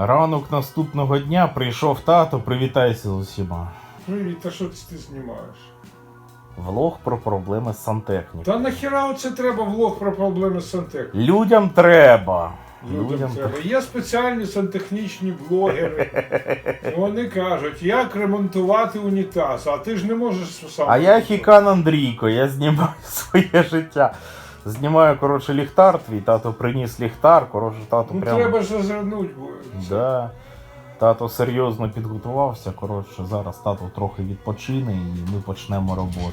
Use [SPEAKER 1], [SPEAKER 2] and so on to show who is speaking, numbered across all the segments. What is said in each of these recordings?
[SPEAKER 1] Ранок наступного дня прийшов тато, привітайся з усіма.
[SPEAKER 2] Привіт, а що ти знімаєш?
[SPEAKER 1] Влог про проблеми з сантехнікою.
[SPEAKER 2] Та нахіра оце треба влог про проблеми з сантехнікою?
[SPEAKER 1] Людям треба.
[SPEAKER 2] Людям треба. Є спеціальні сантехнічні блогери. Вони кажуть, як ремонтувати унітаз, а ти ж не можеш сам.
[SPEAKER 1] А я Хікан Андрійко, я знімаю своє життя. Знімаю, коротше, ліхтар твій, тато приніс ліхтар, коротше, тато
[SPEAKER 2] Ну
[SPEAKER 1] прямо.
[SPEAKER 2] треба ж зазирнуть буде.
[SPEAKER 1] Да. Тато серйозно підготувався. Коротше, зараз тато трохи відпочине і ми почнемо роботу.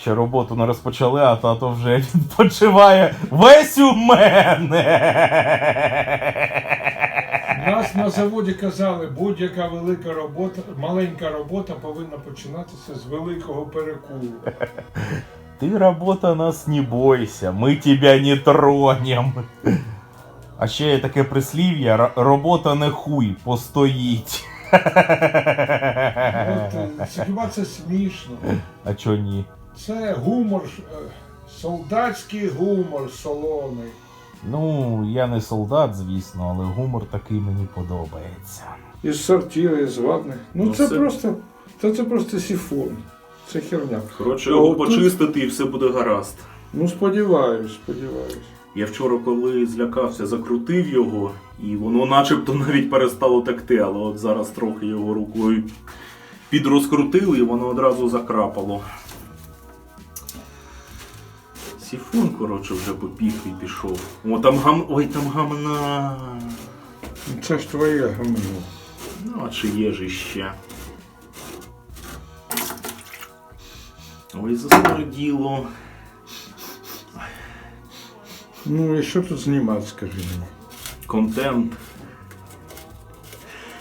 [SPEAKER 1] Ще роботу не розпочали, а тато вже відпочиває весь у мене.
[SPEAKER 2] Нас на заводі казали, будь-яка велика робота, маленька робота повинна починатися з великого перекуру.
[SPEAKER 1] Ти робота нас не бойся, ми тебе не тронем. А ще є таке прислів'я: робота не хуй, постоїть.
[SPEAKER 2] Хіба це смішно?
[SPEAKER 1] А чо ні?
[SPEAKER 2] Це гумор, е, солдатський гумор солоний.
[SPEAKER 1] Ну, я не солдат, звісно, але гумор такий мені подобається.
[SPEAKER 2] Із сортири, з ванни. Ну,
[SPEAKER 3] Ну,
[SPEAKER 2] це
[SPEAKER 3] це-
[SPEAKER 2] просто. Та це просто сіфон. Це херня.
[SPEAKER 3] Коротше, його
[SPEAKER 2] тут-
[SPEAKER 3] почистити і все буде гаразд.
[SPEAKER 2] Ну, сподіваюсь, сподіваюсь.
[SPEAKER 3] Я вчора, коли злякався, закрутив його, і воно начебто навіть перестало текти, але от зараз трохи його рукою підрозкрутили і воно одразу закрапало. Сіфон, коротше, вже попіг і пішов. О, там гам. Ой, там гамна.
[SPEAKER 2] Це ж твоє гамно.
[SPEAKER 3] Ну, а чи є ж іще. Ой, засмерділо.
[SPEAKER 2] Ну і що тут знімати, скажи мені?
[SPEAKER 3] Контент.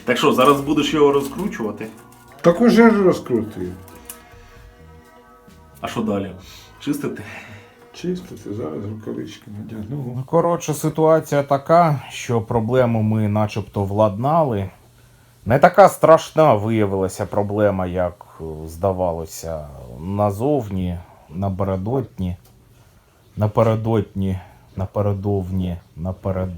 [SPEAKER 3] Так що, зараз будеш його розкручувати?
[SPEAKER 2] Так уже ж розкрутив.
[SPEAKER 3] А що далі? Чистити?
[SPEAKER 2] Чистити, зараз рукавички надягну.
[SPEAKER 1] Ну, коротше, ситуація така, що проблему ми начебто владнали. Не така страшна виявилася проблема, як е, здавалося, назовні, напередодні, напередодні, напередовні, наперед.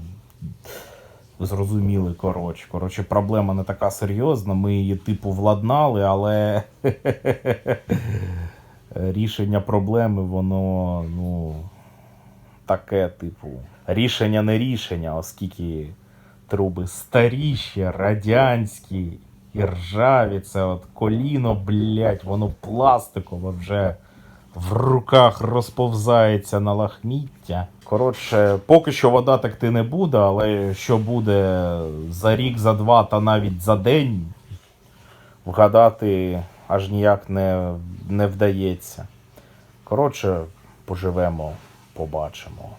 [SPEAKER 1] Зрозуміли, коротше. Коротше, проблема не така серйозна. Ми її типу владнали, але рішення проблеми, воно, ну, таке, типу, рішення не рішення, оскільки труби старіші, радянські і ржаві, це от коліно, блять, воно пластикове вже в руках розповзається на лахміття. Коротше, поки що вода текти не буде, але що буде за рік, за два та навіть за день, вгадати аж ніяк не, не вдається. Коротше, поживемо, побачимо.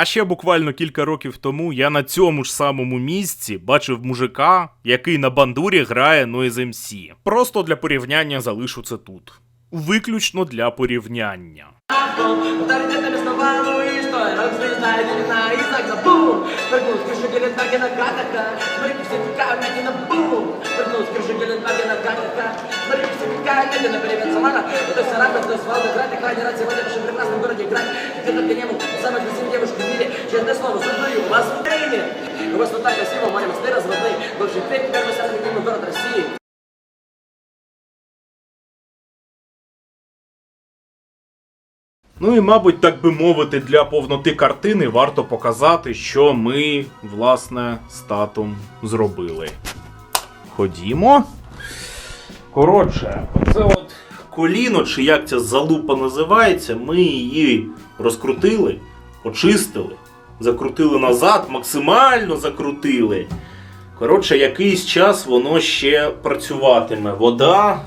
[SPEAKER 1] А ще буквально кілька років тому я на цьому ж самому місці бачив мужика, який на бандурі грає Noise MC. Просто для порівняння залишу це тут Виключно для порівняння.
[SPEAKER 4] Авторитетами снова, ну и что? Рок-звезда, Елена Изак, на бум! Прыгнул с крыши Гелендвагена Гатака, смотри, сертификат, медленно, бум! Прыгнул с крыши Гелендвагена Гатака, смотри, сертификат, медленно, привет, Самара, то есть Саратов, то есть Валда, Град, крайне рад сегодня в нашем прекрасном городе играть. Где только не был, самая красивая девушка в мире, честное слово, создаю вас в Украине. У вас тут так красиво, море мосты разводные, бывший Тверь, первый самый любимый город России.
[SPEAKER 1] Ну і, мабуть, так би мовити, для повноти картини варто показати, що ми, власне, з татом зробили. Ходімо. Коротше, оце от коліно, чи як ця залупа називається, ми її розкрутили, очистили, закрутили назад, максимально закрутили. Коротше, якийсь час воно ще працюватиме. Вода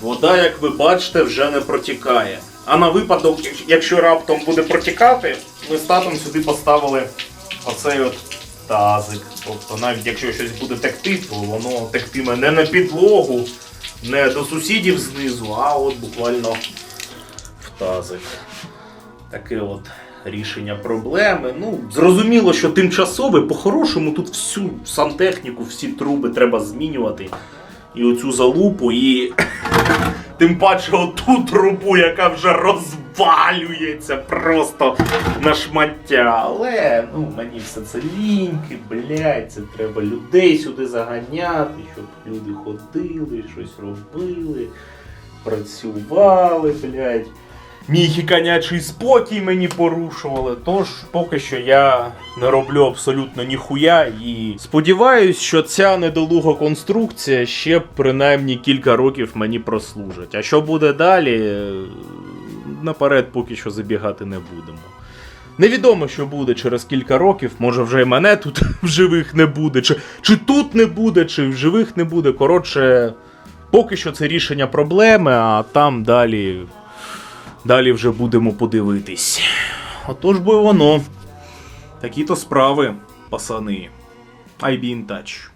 [SPEAKER 1] Вода, як ви бачите, вже не протікає. А на випадок, якщо- раптом буде протікати, ми з татом сюди поставили оцей от тазик. Тобто навіть якщо щось буде текти, то воно тектиме не на підлогу, не до сусідів знизу, а от буквально в тазик. Таке от рішення проблеми. Ну, зрозуміло, що тимчасове, по-хорошому тут всю сантехніку, всі труби треба змінювати. І оцю залупу, і тим паче оту трубу, яка вже розвалюється просто на шмаття. Але ну, мені все це ліньки, блядь, це треба людей сюди заганяти, щоб люди ходили, щось робили, працювали, блядь. Мій хіканячий спокій мені порушували. Тож поки що я не роблю абсолютно ніхуя і сподіваюсь, що ця недолуга конструкція ще принаймні кілька років мені прослужить. А що буде далі, наперед поки що забігати не будемо. Невідомо, що буде через кілька років, може вже і мене тут в живих не буде, чи, чи тут не буде, чи в живих не буде. Коротше, поки що це рішення проблеми, а там далі Далі вже будемо подивитись. Отож би воно. Такі то справи, пасани. I be in touch.